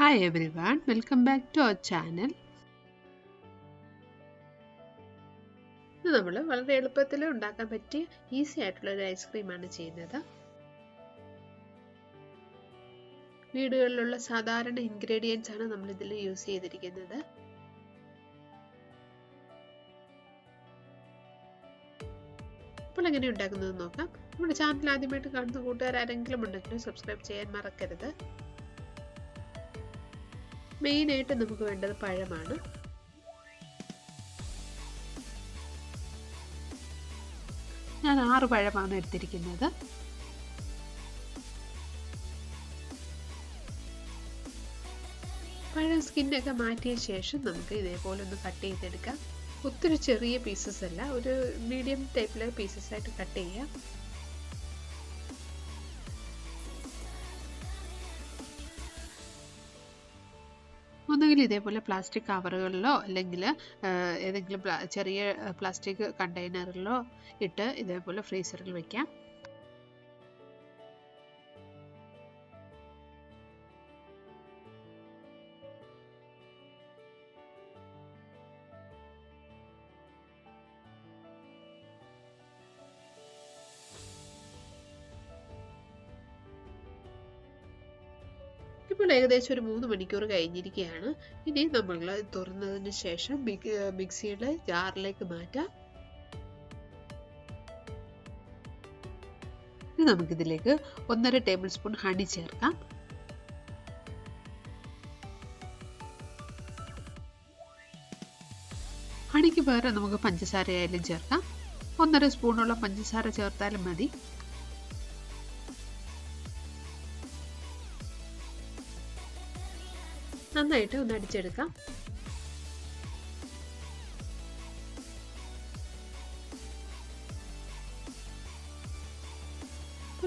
Hi everyone, welcome back to our channel. ഇത് നമ്മൾ വളരെ എളുപ്പത്തിൽ ഉണ്ടാക്കാൻ പറ്റിയ ഈസി ആയിട്ടുള്ള ഒരു ഐസ്ക്രീമാണ് ചെയ്യുന്നത്. വീടുകളിലുള്ള സാധാരണ ഇൻഗ്രീഡിയൻസ് ആണ് നമ്മൾ ഇതിൽ യൂസ് ചെയ്തിരിക്കുന്നത്. അപ്പോൾ എങ്ങനെ ഉണ്ടാക്കുന്നത് നോക്കാം. നമ്മുടെ ചാനൽ ആദ്യമായിട്ട് കാണുന്ന കൂട്ടുകാർ ആരെങ്കിലും ഉണ്ടെങ്കിൽ സബ്സ്ക്രൈബ് ചെയ്യാൻ മറക്കരുത്. മെയിനായിട്ട് നമുക്ക് വേണ്ടത് പഴമാണ്. ഞാൻ ആറ് പഴമാണ് എടുത്തിരിക്കുന്നത്. പഴം സ്കിന്നൊക്കെ മാറ്റിയ ശേഷം നമുക്ക് ഇതേപോലെ ഒന്ന് കട്ട് ചെയ്തെടുക്കാം. ഒത്തിരി ചെറിയ പീസസ് അല്ല ഒരു മീഡിയം ടൈപ്പിലെ പീസസ് ആയിട്ട് കട്ട് ചെയ്യാം. ഒന്നുകിൽ ഇതേപോലെ പ്ലാസ്റ്റിക് കവറുകളിലോ അല്ലെങ്കിൽ ഏതെങ്കിലും ചെറിയ പ്ലാസ്റ്റിക് കണ്ടെയ്നറിലോ ഇട്ട് ഇതേപോലെ ഫ്രീസറിൽ വെക്കാം. ഇപ്പോൾ ഏകദേശം ഒരു മൂന്ന് മണിക്കൂർ കഴിഞ്ഞിരിക്കുകയാണ്. ഇനി നമ്മൾ തുറന്നതിന് ശേഷം മിക്സിയുടെ ജാറിലേക്ക് മാറ്റാം. ഇനി നമുക്കിതിലേക്ക് ഒന്നര ടേബിൾ സ്പൂൺ ഹണി ചേർക്കാം. ഹണിക്ക് പകരം നമുക്ക് പഞ്ചസാര ആയാലും ചേർക്കാം. ഒന്നര സ്പൂണോളം പഞ്ചസാര ചേർത്താലും മതി. നന്നായിട്ട് ഒന്ന് അടിച്ചെടുക്കാം.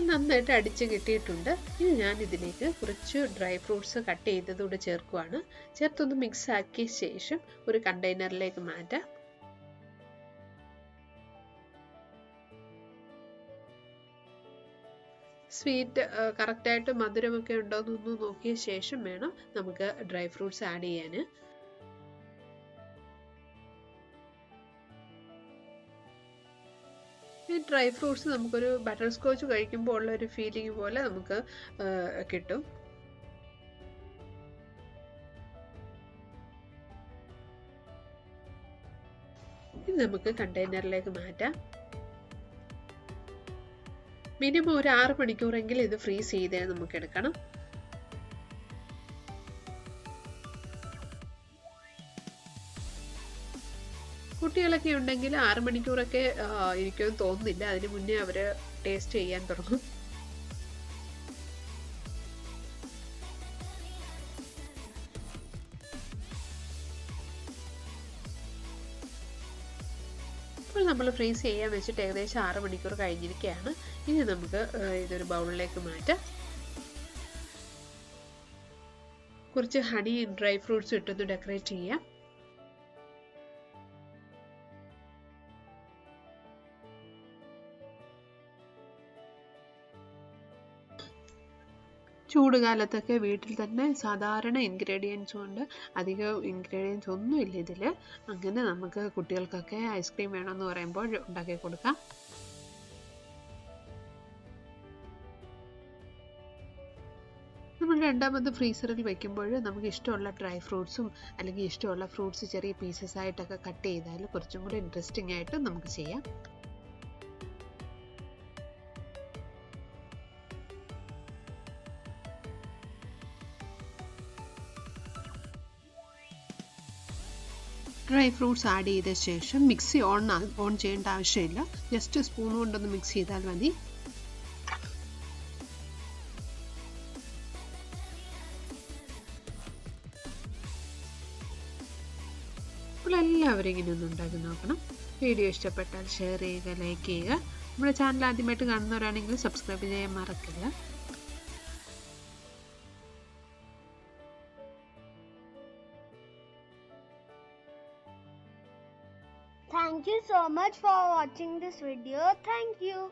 നന്നായിട്ട് അടിച്ച് കിട്ടിയിട്ടുണ്ട്. ഇനി ഞാൻ ഇതിലേക്ക് കുറച്ച് ഡ്രൈ ഫ്രൂട്ട്സ് കട്ട് ചെയ്തതുകൂടെ ചേർക്കുവാണ്. ചേർത്തൊന്ന് മിക്സ് ആക്കിയ ശേഷം ഒരു കണ്ടെയ്നറിലേക്ക് മാറ്റാം. സ്വീറ്റ് കറക്റ്റായിട്ട് മധുരമൊക്കെ ഉണ്ടോ എന്നൊന്ന് നോക്കിയ ശേഷം വേണം നമുക്ക് ഡ്രൈ ഫ്രൂട്ട്സ് ആഡ് ചെയ്യാൻ ഈ ഡ്രൈ ഫ്രൂട്ട്സ് നമുക്കൊരു ബട്ടർ സ്കോച്ച് കഴിക്കുമ്പോൾ ഉള്ള ഒരു ഫീലിംഗ് പോലെ നമുക്ക് കിട്ടും. ഇത് നമുക്ക് കണ്ടെയ്നറിലേക്ക് മാറ്റാം. മിനിമം ഒരു ആറ് മണിക്കൂറെങ്കിലും ഇത് ഫ്രീസ് ചെയ്തേ നമുക്ക് എടുക്കണം. കുട്ടികളൊക്കെ ഉണ്ടെങ്കിൽ ആറ് മണിക്കൂറൊക്കെ ഇരിക്കുമെന്ന് തോന്നുന്നില്ല. അതിന് മുന്നേ അവർ ടേസ്റ്റ് ചെയ്യാൻ തുടങ്ങും. നമ്മൾ ഫ്രീസ് ചെയ്യാൻ വെച്ചിട്ട് ഏകദേശം ആറ് മണിക്കൂർ കഴിഞ്ഞിരിക്കുകയാണ് ഇനി നമുക്ക് ഇതൊരു ബൗളിലേക്ക് മാറ്റാം. കുറച്ച് ഹണി ഡ്രൈ ഫ്രൂട്ട്സ് ഇട്ടൊന്ന് ഡെക്കറേറ്റ് ചെയ്യാം. ചൂട് കാലത്തൊക്കെ വീട്ടിൽ തന്നെ സാധാരണ ഇൻഗ്രീഡിയൻസ് കൊണ്ട് അധികം ഇൻഗ്രീഡിയൻസ് ഒന്നും ഇല്ല ഇതിൽ അങ്ങനെ നമുക്ക് കുട്ടികൾക്കൊക്കെ ഐസ്ക്രീം വേണമെന്ന് പറയുമ്പോൾ ഉണ്ടാക്കി കൊടുക്കാം. നമ്മൾ രണ്ടാമത് ഫ്രീസറിൽ വെക്കുമ്പോൾ നമുക്ക് ഇഷ്ടമുള്ള ഡ്രൈ ഫ്രൂട്ട്സും അല്ലെങ്കിൽ ഇഷ്ടമുള്ള ഫ്രൂട്ട്സ് ചെറിയ പീസസ് ആയിട്ടൊക്കെ കട്ട് ചെയ്താൽ കുറച്ചും കൂടി ഇൻട്രസ്റ്റിംഗ് ആയിട്ട് നമുക്ക് ചെയ്യാം. ഡ്രൈ ഫ്രൂട്ട്സ് ആഡ് ചെയ്ത ശേഷം മിക്സി ഓൺ ഓൺ ചെയ്യേണ്ട ആവശ്യമില്ല. ജസ്റ്റ് സ്പൂൺ കൊണ്ടൊന്ന് മിക്സ് ചെയ്താൽ മതി. എല്ലാവരും ഇങ്ങനെ ഒന്ന് ഉണ്ടാക്കി നോക്കണം. വീഡിയോ ഇഷ്ടപ്പെട്ടാൽ ഷെയർ ചെയ്യുക ലൈക്ക് ചെയ്യുക. നമ്മുടെ ചാനൽ ആദ്യമായിട്ട് കാണുന്നവരാണെങ്കിൽ സബ്സ്ക്രൈബ് ചെയ്യാൻ മറക്കില്ല Thank you so much for watching this video. Thank you.